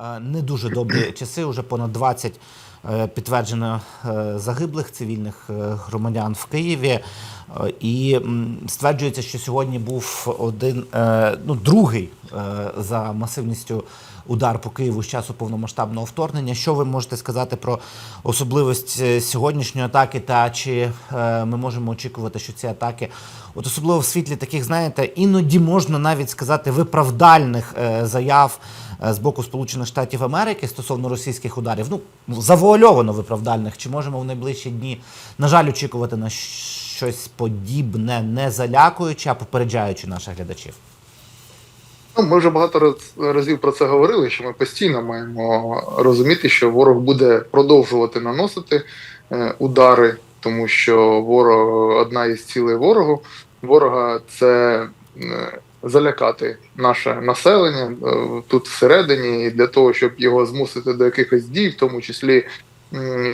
е, не дуже добрі часи. Уже понад 20 е, підтверджено е, загиблих цивільних громадян в Києві. І стверджується, що сьогодні був один ну другий за масивністю удар по Києву з часу повномасштабного вторгнення. Що ви можете сказати про особливість е, сьогоднішньої атаки? Та чи е, ми можемо очікувати, що ці атаки, от особливо в світлі таких, знаєте, іноді можна навіть сказати виправдальних е, заяв з боку Сполучених Штатів Америки стосовно російських ударів? Ну завуальовано виправдальних. Чи можемо в найближчі дні, на жаль, очікувати на щось подібне, не залякуючи, а попереджаючи наших глядачів? Ну, ми вже багато раз, разів про це говорили, що ми постійно маємо розуміти, що ворог буде продовжувати наносити е, удари, тому що ворог одна із цілей ворогу ворога це е, залякати наше населення е, тут всередині, і для того, щоб його змусити до якихось дій, в тому числі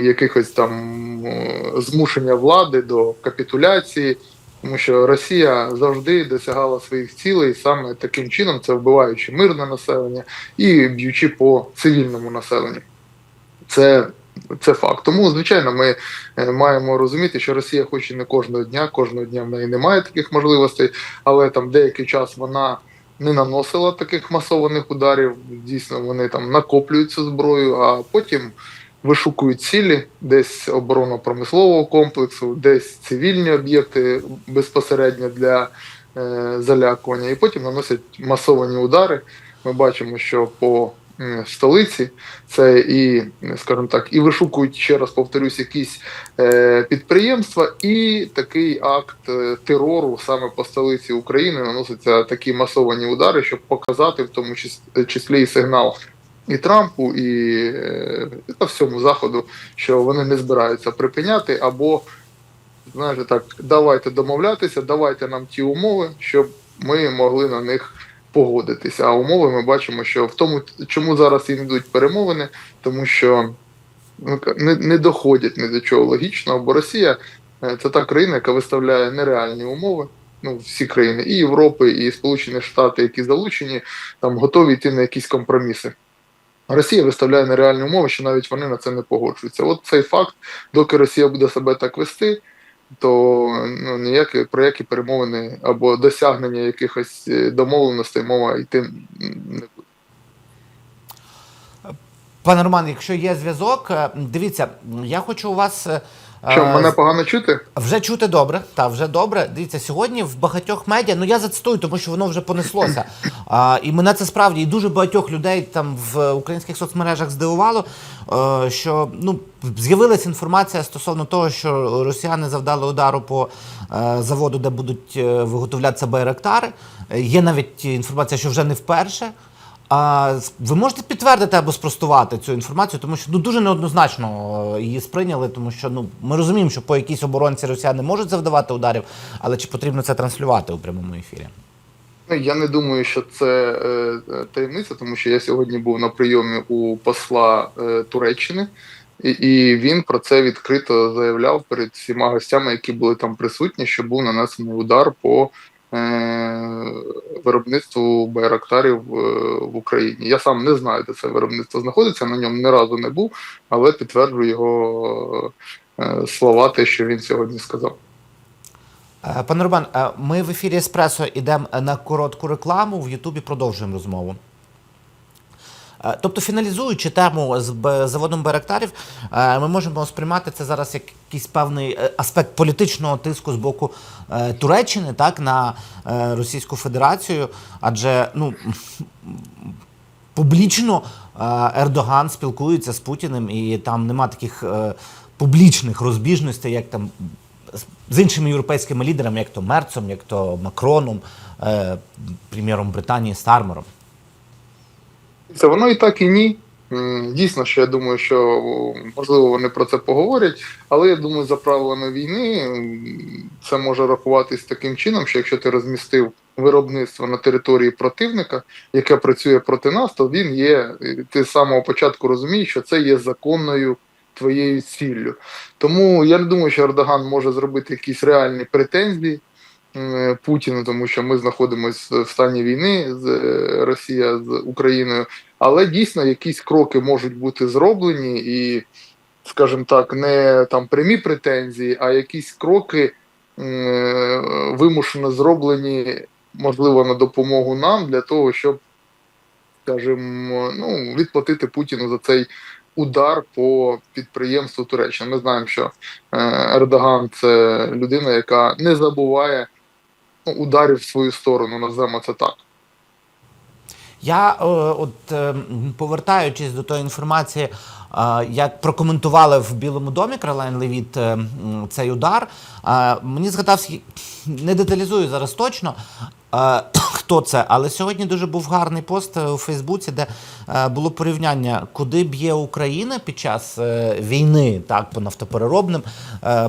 якихось там змушення влади до капітуляції. Тому що Росія завжди досягала своїх цілей саме таким чином, це вбиваючи мирне населення і б'ючи по цивільному населенню. Це, це факт. Тому, звичайно, ми е, маємо розуміти, що Росія хоче не кожного дня, кожного дня в неї немає таких можливостей, але там деякий час вона не наносила таких масованих ударів. Дійсно, вони там накоплюють цю зброю, а потім вишукують цілі, десь оборонно-промислового комплексу, десь цивільні об'єкти безпосередньо для е, залякування, і потім наносять масовані удари. Ми бачимо, що по столиці це і, скажімо так, і вишукують ще раз повторюсь, якісь е, підприємства, і такий акт е, терору саме по столиці України наносяться такі масовані удари, щоб показати в тому чис- числі і сигнал і Трампу, і, е, і та всьому заходу, що вони не збираються припиняти, або знаєте так, давайте домовлятися, давайте нам ті умови, щоб ми могли на них погодитися. А умови ми бачимо, що в тому, чому зараз і йдуть перемовини, тому що ну, не, не доходять ні до чого логічного, бо Росія е, це та країна, яка виставляє нереальні умови. Ну, всі країни, і Європи, і Сполучені Штати, які залучені, там готові йти на якісь компроміси. Росія виставляє нереальні умови, що навіть вони на це не погоджуються. От цей факт, доки Росія буде себе так вести, то ну, ніякі про які перемовини або досягнення якихось е, домовленостей мова йти не буде. Пане Роман, якщо є зв'язок, е, дивіться, я хочу у вас. Що, мене погано чути? Вже чути добре, та вже добре. Дивіться, сьогодні в багатьох медіа, ну я зацитую, тому що воно вже понеслося. А, і мене це справді і дуже багатьох людей там в українських соцмережах здивувало, е, що ну з'явилася інформація стосовно того, що росіяни завдали удару по е, заводу, де будуть е, виготовлятися байрактари. Є навіть інформація, що вже не вперше. А ви можете підтвердити або спростувати цю інформацію, тому що ну дуже неоднозначно е, її сприйняли, тому що ну ми розуміємо, що по якійсь оборонці росіяни можуть завдавати ударів, але чи потрібно це транслювати у прямому ефірі? Ну, Я не думаю, що це е, е, таємниця, тому що я сьогодні був на прийомі у посла е, Туреччини, і, і він про це відкрито заявляв перед всіма гостями, які були там присутні, що був нанесений удар по виробництву байрактарів е, в Україні. Я сам не знаю, де це виробництво знаходиться, на ньому ні разу не був, але підтверджую його е, слова, те, що він сьогодні сказав. Е, Пане Роман, е, ми в ефірі Еспресо йдемо на коротку рекламу. В Ютубі продовжуємо розмову. Е, Тобто, фіналізуючи тему з заводом Байрактарів, е, ми можемо сприймати це зараз як якийсь певний е, аспект політичного тиску з боку Туреччини, так на Російську Федерацію, адже ну публічно Ердоган спілкується з Путіним, і там нема таких публічних розбіжностей, як там з- іншими європейськими лідерами, як то Мерцом, як то Макроном, прем'єром Британії Стармером. Це воно і так, і ні. Дійсно, що я думаю, що можливо вони про це поговорять, але я думаю, за правилами війни це може рахуватись таким чином, що якщо ти розмістив виробництво на території противника, яке працює проти нас, то він є. Ти з самого початку розумієш, що це є законною твоєю ціллю. Тому я не думаю, що Ердоган може зробити якісь реальні претензії Путіну, тому що ми знаходимося в стані війни з е, Росія з Україною, але дійсно якісь кроки можуть бути зроблені, і, скажімо так, не там прямі претензії, а якісь кроки е, вимушено зроблені, можливо, на допомогу нам для того, щоб, скажімо, ну, відплатити Путіну за цей удар по підприємству Туреччини. Ми знаємо, що е, Ердоган це людина, яка не забуває ударів в свою сторону, називаємо це так. Я е, от е, повертаючись до тої інформації, е, як прокоментували в Білому домі Крален Левіт цей удар. мені згадався, не деталізую зараз точно. Хто це? Але сьогодні дуже був гарний пост е, у Фейсбуці, де е, було порівняння, куди б'є Україна під час е, війни, так по нафтопереробним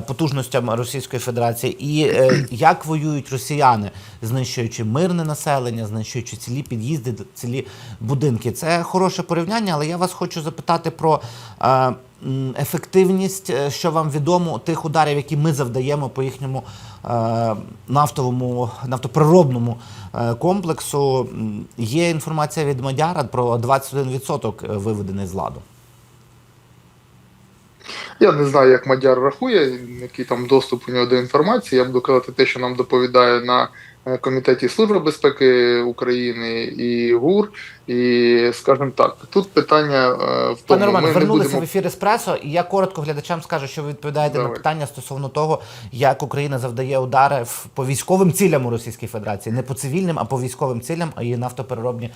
потужностям Російської Федерації, і як воюють росіяни, знищуючи мирне населення, знищуючи цілі під'їзди, цілі будинки. Це хороше порівняння, але я вас хочу запитати про ефективність, е, що вам відомо тих ударів, які ми завдаємо по їхньому е, нафтовому нафтопереробному е, комплексу. Є інформація від Мадяра про 21% виведений з ладу. Я не знаю, як Мадяр рахує, який там доступ у нього до інформації. Я буду казати те, що нам доповідає на комітеті Служби безпеки України і ГУР. І скажімо так, тут питання е, в тому, Пане Роман, ми вернулися будемо в ефір Еспресо, і я коротко глядачам скажу, що ви відповідаєте на питання стосовно того, як Україна завдає удари по військовим цілям у Російській Федерації, не по цивільним, а по військовим цілям. А її нафтопереробні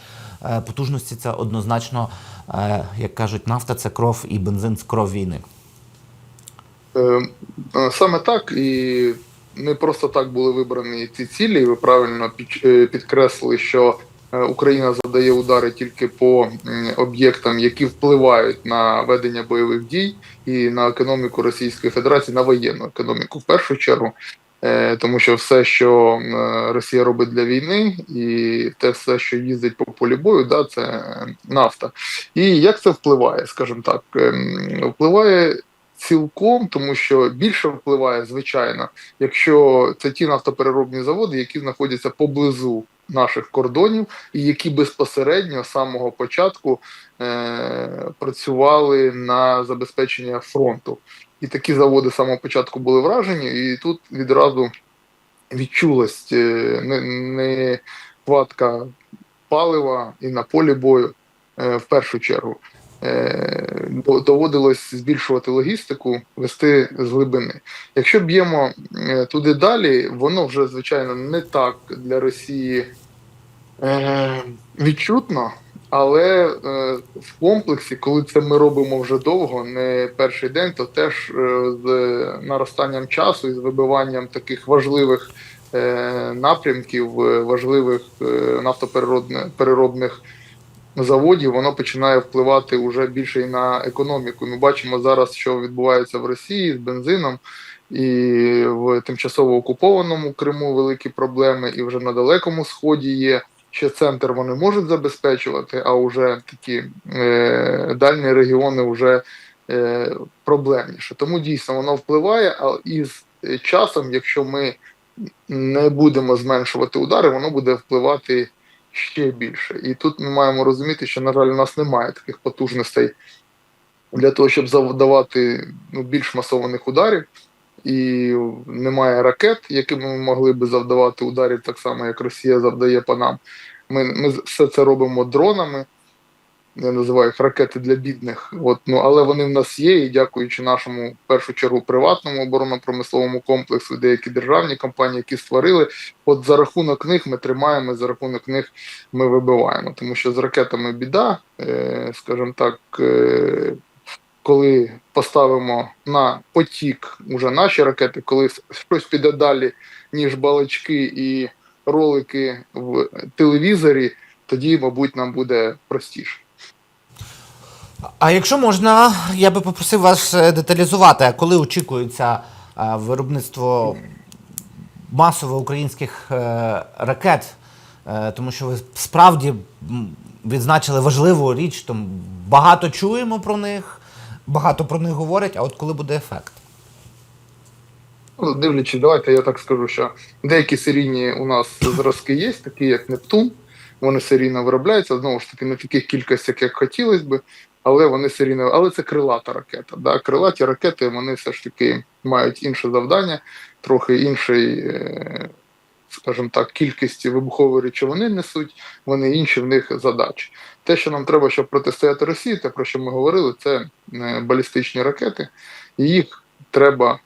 е, потужності це однозначно, е, як кажуть, нафта це кров і бензин це кров війни. Е, е, Саме так і не просто так були вибрані ці цілі. Ви правильно е, підкреслили, що е, Україна завдає удари тільки по об'єктам, які впливають на ведення бойових дій і на економіку Російської Федерації, на воєнну економіку в першу чергу. Е, Тому що все, що е, Росія робить для війни, і те все, що їздить по полі бою, да, це е, нафта. І як це впливає, скажімо так, Ем, впливає цілком, тому що більше впливає, звичайно, якщо це ті нафтопереробні заводи, які знаходяться поблизу наших кордонів, і які безпосередньо з самого початку е- працювали на забезпечення фронту. І такі заводи з самого початку були вражені, і тут відразу відчулась е, не- нехватка палива і на полі бою е, в першу чергу. Е, до- доводилось збільшувати логістику, вести з глибини. Якщо б'ємо е, туди далі, воно вже звичайно не так для Росії е, відчутно, але е, в комплексі, коли це ми робимо вже довго, не перший день, то теж е, з наростанням часу і з вибиванням таких важливих е, напрямків, важливих е, нафтопереробних заводів, воно починає впливати вже більше і на економіку. Ми бачимо зараз, що відбувається в Росії з бензином, і в тимчасово окупованому Криму великі проблеми, і вже на далекому сході є. Ще центр вони можуть забезпечувати, а вже такі е, дальні регіони вже е, проблемніше. Тому дійсно воно впливає, а із часом, якщо ми не будемо зменшувати удари, воно буде впливати ще більше. І тут ми маємо розуміти, що, на жаль, у нас немає таких потужностей для того, щоб завдавати ну, більш масованих ударів. І немає ракет, якими ми могли би завдавати ударів так само, як Росія завдає по нам. Ми, ми все це робимо дронами. Я називаю їх ракети для бідних. От, ну, але вони в нас є, і дякуючи нашому в першу чергу приватному оборонно-промисловому комплексу, деякі державні компанії, які створили. От за рахунок них ми тримаємо, за рахунок них ми вибиваємо. Тому що з ракетами біда, е, скажімо так, е, коли поставимо на потік уже наші ракети, коли щось піде далі, ніж балачки і ролики в телевізорі, тоді, мабуть, нам буде простіше. А якщо можна, я би попросив вас е, деталізувати, коли очікується е, виробництво масове українських е, ракет, тому що ви справді відзначили важливу річ, тому багато чуємо про них, багато про них говорять, а от коли буде ефект? Ну, дивлячись, давайте я так скажу, що деякі серійні у нас зразки є, такі як Нептун. Вони серійно виробляються, знову ж таки, в таких кількостях, як хотілося би, але вони серійно, але це крилата ракета. Да? Крилаті ракети вони все ж таки мають інше завдання, трохи інший, е, скажімо так, кількість вибухової речовини несуть, вони інші в них задачі. Те, що нам треба, щоб протистояти Росії, те про що ми говорили, це е, балістичні ракети, і їх треба.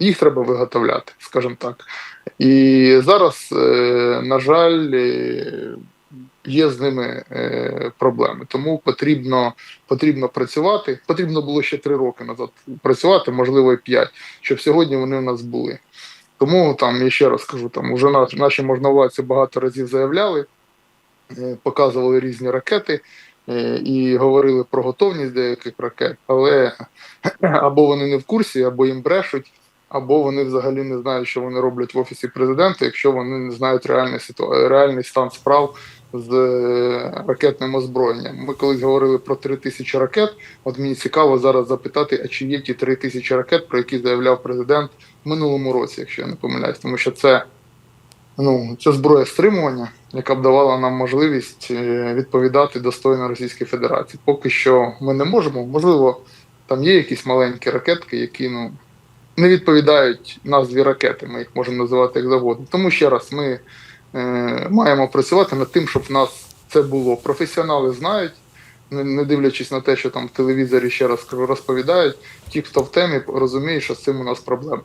Їх треба виготовляти, скажімо так. І зараз, е, на жаль, є з ними е, проблеми. Тому потрібно, потрібно працювати. Потрібно було ще три роки назад працювати, можливо, і п'ять, щоб сьогодні вони у нас були. Тому там я ще раз кажу, там уже наш, наші можновладці багато разів заявляли, е, показували різні ракети е, і говорили про готовність деяких ракет, але або вони не в курсі, або їм брешуть, або вони взагалі не знають, що вони роблять в офісі президента, якщо вони не знають реальний ситу... реальний стан справ з е, ракетним озброєнням. Ми колись говорили про 3 тисячі ракет. От мені цікаво зараз запитати, а чи є ті 3 тисячі ракет, про які заявляв президент в минулому році, якщо я не помиляюсь, тому що це. Ну, це зброя стримування, яка б давала нам можливість е, відповідати достойно Російській Федерації. Поки що ми не можемо. Можливо, там є якісь маленькі ракетки, які ну не відповідають назві ракети. Ми їх можемо називати як завгодно. Тому ще раз ми маємо працювати над тим, щоб в нас це було. Професіонали знають, не, дивлячись на те, що там в телевізорі ще раз розповідають. Ті, хто в темі, розуміють, що з цим у нас проблема.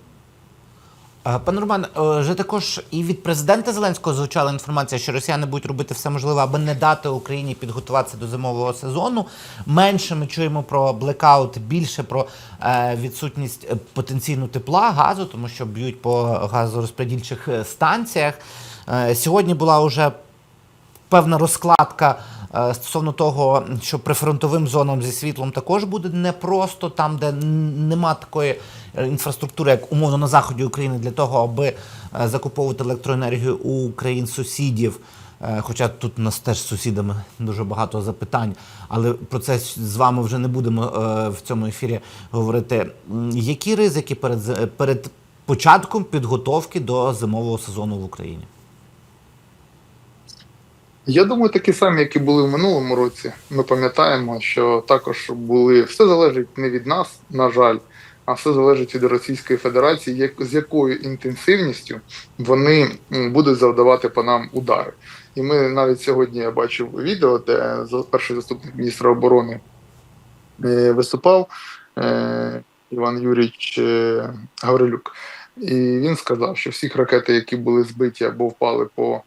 Е, Пане Роман, е, вже також і від президента Зеленського звучала інформація, що росіяни будуть робити все можливе, аби не дати Україні підготуватися до зимового сезону. Менше ми чуємо про блекаут, більше про е, відсутність е, потенційну тепла, газу, тому що б'ють по газорозподільчих е, станціях. Е, сьогодні була вже певна розкладка е, стосовно того, що прифронтовим зонам зі світлом також буде непросто, там, де нема такої е, інфраструктури, як умовно на заході України, для того, аби закуповувати електроенергію у країн-сусідів. Е, Хоча тут у нас теж з сусідами дуже багато запитань, але про це з вами вже не будемо в цьому ефірі говорити. Які ризики перед, перед початком підготовки до зимового сезону в Україні? Я думаю, такі самі, які були в минулому році. Ми пам'ятаємо, що також були все залежить не від нас, на жаль, а все залежить від Російської Федерації, як з якою інтенсивністю вони будуть завдавати по нам удари. І ми навіть сьогодні я бачив відео, де за- перший заступник міністра оборони е, виступав е, Іван Юрійович е, Гаврилюк. І він сказав, що всіх ракети, які були збиті або впали по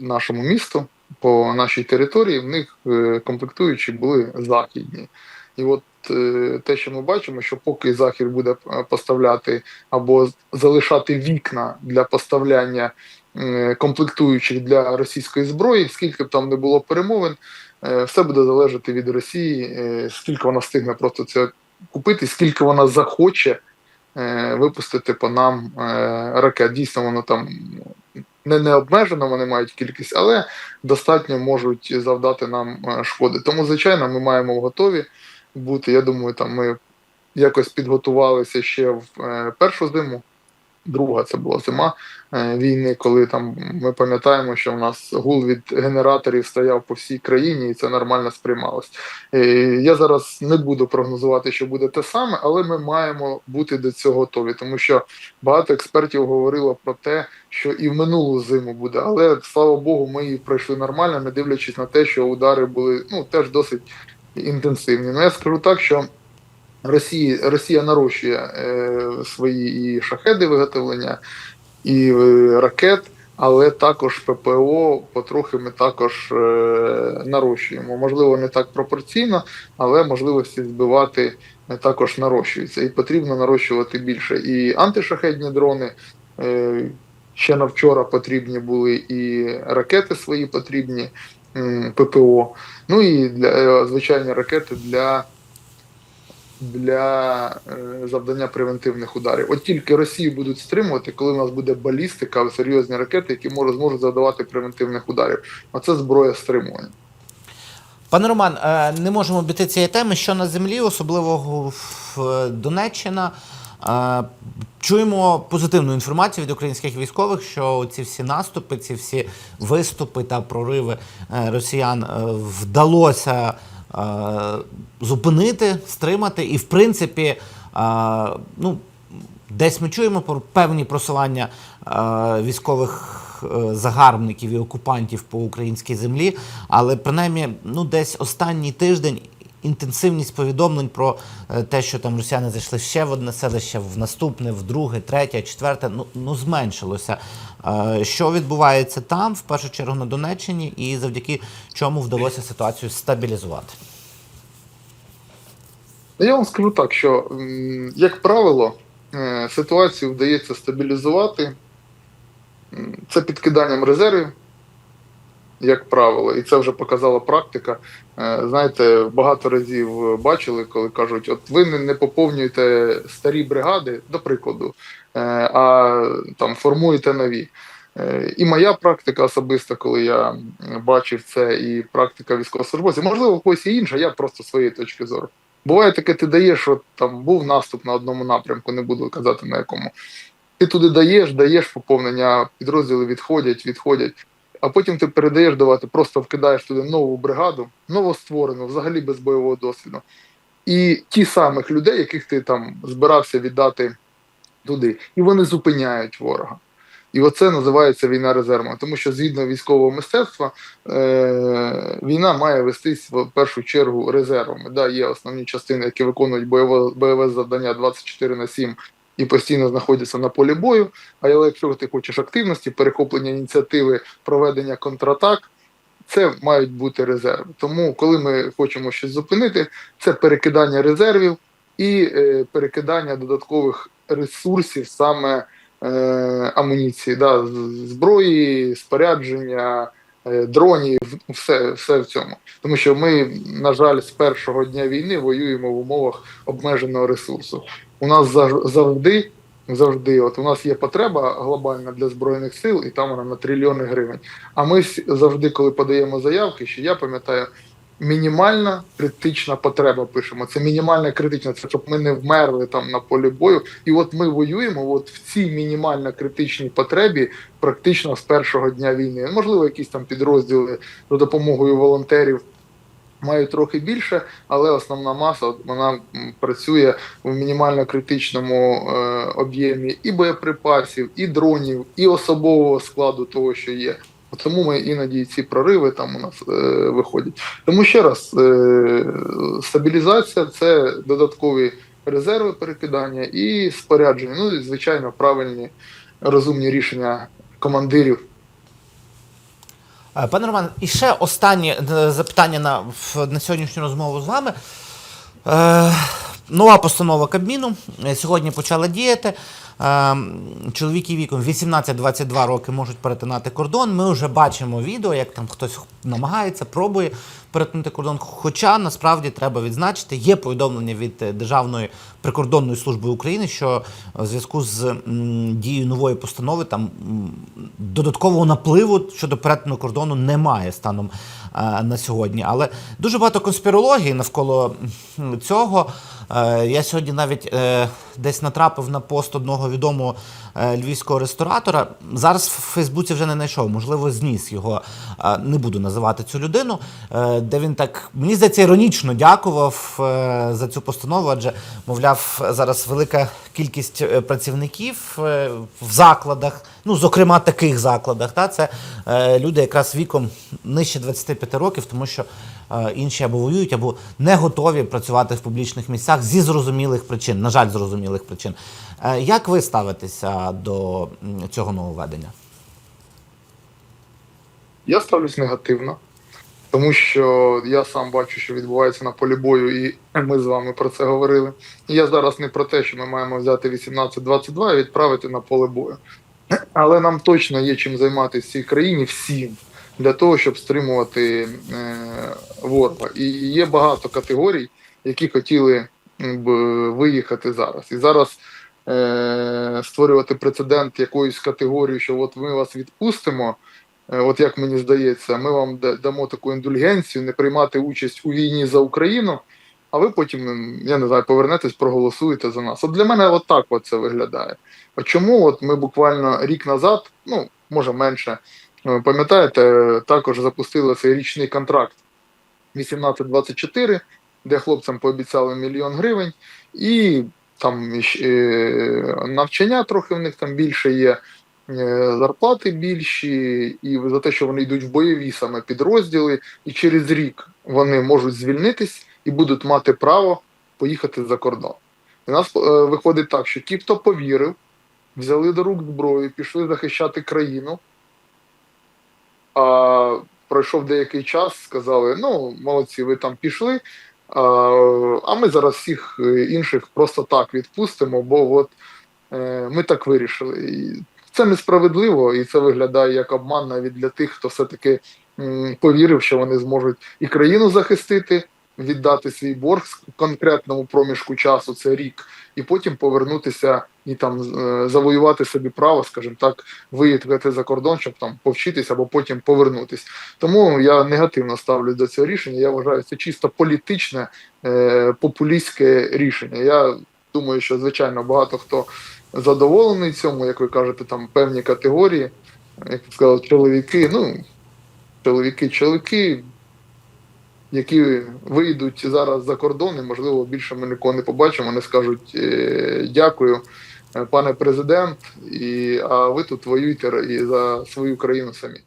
нашому місту, по нашій території, в них е, комплектуючі були західні. І от е, те, що ми бачимо, що поки Захід буде е, поставляти або залишати вікна для поставляння е, комплектуючих для російської зброї, скільки б там не було перемовин, е, все буде залежати від Росії, е, скільки вона встигне просто це купити, скільки вона захоче е, випустити по нам е, ракет. Дійсно, воно там не необмежено, вони мають кількість, але достатньо можуть завдати нам е, шкоди. Тому, звичайно, ми маємо готові бути. Я думаю, там ми якось підготувалися ще в е, першу зиму. Друга це була зима е, війни, коли там ми пам'ятаємо, що в нас гул від генераторів стояв по всій країні, і це нормально сприймалось. Е, Я зараз не буду прогнозувати, що буде те саме, але ми маємо бути до цього готові, тому що багато експертів говорило про те, що і в минулу зиму буде. Але слава Богу, ми її пройшли нормально, не дивлячись на те, що удари були ну теж досить інтенсивні. Ну я скажу так, що Росія, Росія нарощує е, свої і шахеди виготовлення, і е, ракет, але також ППО потрохи ми також е, нарощуємо. Можливо, не так пропорційно, але можливості збивати е, також нарощуються. І потрібно нарощувати більше. І антишахедні дрони. Е, ще на вчора потрібні були і ракети свої потрібні, ППО. Ну і для е, звичайні ракети для для е, завдання превентивних ударів. От тільки Росію будуть стримувати, коли в нас буде балістика, серйозні ракети, які можуть зможуть завдавати превентивних ударів. Оце зброя стримування. Пане Роман, е, не можемо обійти цієї теми, що на землі, особливо в е, Донеччина. Чуємо позитивну інформацію від українських військових, що ці всі наступи, ці всі виступи та прориви росіян вдалося зупинити, стримати, і в принципі, е, ну десь ми чуємо про певні просування е, військових е, загарбників і окупантів по українській землі, але принаймні, ну десь останній тиждень. Інтенсивність повідомлень про е, те, що там росіяни зайшли ще в одне селище, в наступне, в друге, третє, четверте, ну, ну зменшилося. Е, Що відбувається там, в першу чергу на Донеччині, і завдяки чому вдалося ситуацію стабілізувати? Я вам скажу так, що, як правило, е, ситуацію вдається стабілізувати це підкиданням резервів, як правило, і це вже показала практика. Е, Знаєте, багато разів бачили, коли кажуть, от ви не- поповнюєте старі бригади, до прикладу, е, а там формуєте нові. Е, І моя практика особиста, коли я бачив це, і практика військовослужбовців, можливо, у когось є інша, я просто своєї точки зору. Буває таке, ти даєш, що там був наступ на одному напрямку, не буду казати на якому. Ти туди даєш, даєш поповнення, підрозділи відходять, відходять, а потім ти передаєш давати, просто вкидаєш туди нову бригаду, новостворену, взагалі без бойового досвіду. І ті самих людей, яких ти там збирався віддати туди, і вони зупиняють ворога. І оце називається війна резервом, тому що згідно військового мистецтва е, війна має вестись в першу чергу резервами. Да, є основні частини, які виконують бойове, бойове завдання 24 на 7 і постійно знаходяться на полі бою. А якщо ти хочеш активності, перехоплення ініціативи, проведення контратак, це мають бути резерви. Тому, коли ми хочемо щось зупинити, це перекидання резервів і е, перекидання додаткових ресурсів саме е, амуніції, да, зброї, спорядження, е, дронів, все, все в цьому. Тому що ми, на жаль, з першого дня війни воюємо в умовах обмеженого ресурсу. У нас зав- завжди. Завжди, от у нас є потреба глобальна для збройних сил, і там вона на трильйони гривень. А ми завжди, коли подаємо заявки, що я пам'ятаю, мінімальна критична потреба пишемо. Це мінімальна критична, це щоб ми не вмерли там на полі бою. І от ми воюємо от в цій мінімально критичній потребі практично з першого дня війни. Можливо, якісь там підрозділи за допомогою волонтерів. Мають трохи більше, але основна маса вона працює в мінімально критичному е, об'ємі і боєприпасів, і дронів, і особового складу того, що є. Тому ми іноді ці прориви там у нас е, виходять. Тому ще раз, е, стабілізація це додаткові резерви перекидання і спорядження. Ну і звичайно, правильні розумні рішення командирів. Е, Пане Роман, і ще останнє е, запитання на, на сьогоднішню розмову з вами. Нова постанова Кабміну е, сьогодні почала діяти. Е, чоловіки віком 18-22 роки можуть перетинати кордон. Ми вже бачимо відео, як там хтось намагається, пробує перетнути кордон. Хоча насправді треба відзначити, є повідомлення від е, Державної прикордонної служби України, що в зв'язку з дією нової постанови там додаткового напливу щодо перетину кордону немає станом на сьогодні. Але дуже багато конспірології навколо цього. Е, Я сьогодні навіть е, десь натрапив на пост одного відомого е, львівського ресторатора. Зараз в Фейсбуці вже не знайшов, можливо, зніс його. Не буду називати цю людину, де він так, мені здається, іронічно дякував за цю постанову, адже, мовляв, зараз велика кількість працівників в закладах, ну, зокрема, таких закладах. Та, це люди якраз віком нижче 25 років, тому що інші або воюють, або не готові працювати в публічних місцях зі зрозумілих причин, на жаль, зрозумілих причин. Е, Як ви ставитеся до цього нововведення? Я ставлюсь негативно, тому що я сам бачу, що відбувається на полі бою, і ми з вами про це говорили. І я зараз не про те, що ми маємо взяти 18-22 і відправити на поле бою. Але нам точно є чим займатися в цій країні всім для того, щоб стримувати е, ворога. І є багато категорій, які хотіли б, виїхати зараз. І зараз е, створювати прецедент якоюсь категорією, що от ми вас відпустимо. Е, От як мені здається, ми вам дамо таку індульгенцію не приймати участь у війні за Україну. а ви потім, я не знаю, повернетесь, проголосуєте за нас. От для мене от так от це виглядає. От чому от ми буквально рік назад, ну може менше, пам'ятаєте, також запустили цей річний контракт 18-24, де хлопцям пообіцяли мільйон гривень, і там е, навчання трохи в них там більше є, е, зарплати більші, і за те, що вони йдуть в бойові саме підрозділи, і через рік вони можуть звільнитись і будуть мати право поїхати за кордон. І нас е, виходить так, що ті, хто повірив, взяли до рук зброю, пішли захищати країну. А пройшов деякий час, сказали: ну, молодці, ви там пішли, а, ми зараз всіх е, інших просто так відпустимо, бо от е, ми так вирішили. Це несправедливо, і це виглядає як обман навіть для тих, хто все-таки повірив, що вони зможуть і країну захистити, віддати свій борг конкретному проміжку часу, це рік, і потім повернутися і там е, завоювати собі право, скажімо так, виїхати за кордон, щоб там повчитися або потім повернутись. Тому я негативно ставлюсь до цього рішення. Я вважаю, це чисто політичне, е, популістське рішення. Я думаю, що звичайно багато хто задоволений цьому, як ви кажете, там певні категорії, як ви сказали, чоловіки, ну чоловіки, чоловіки. Які вийдуть зараз за кордон, і можливо більше ми нікого не побачимо. Вони скажуть е, дякую, е, пане президент, і а ви тут воюєте і за свою країну самі.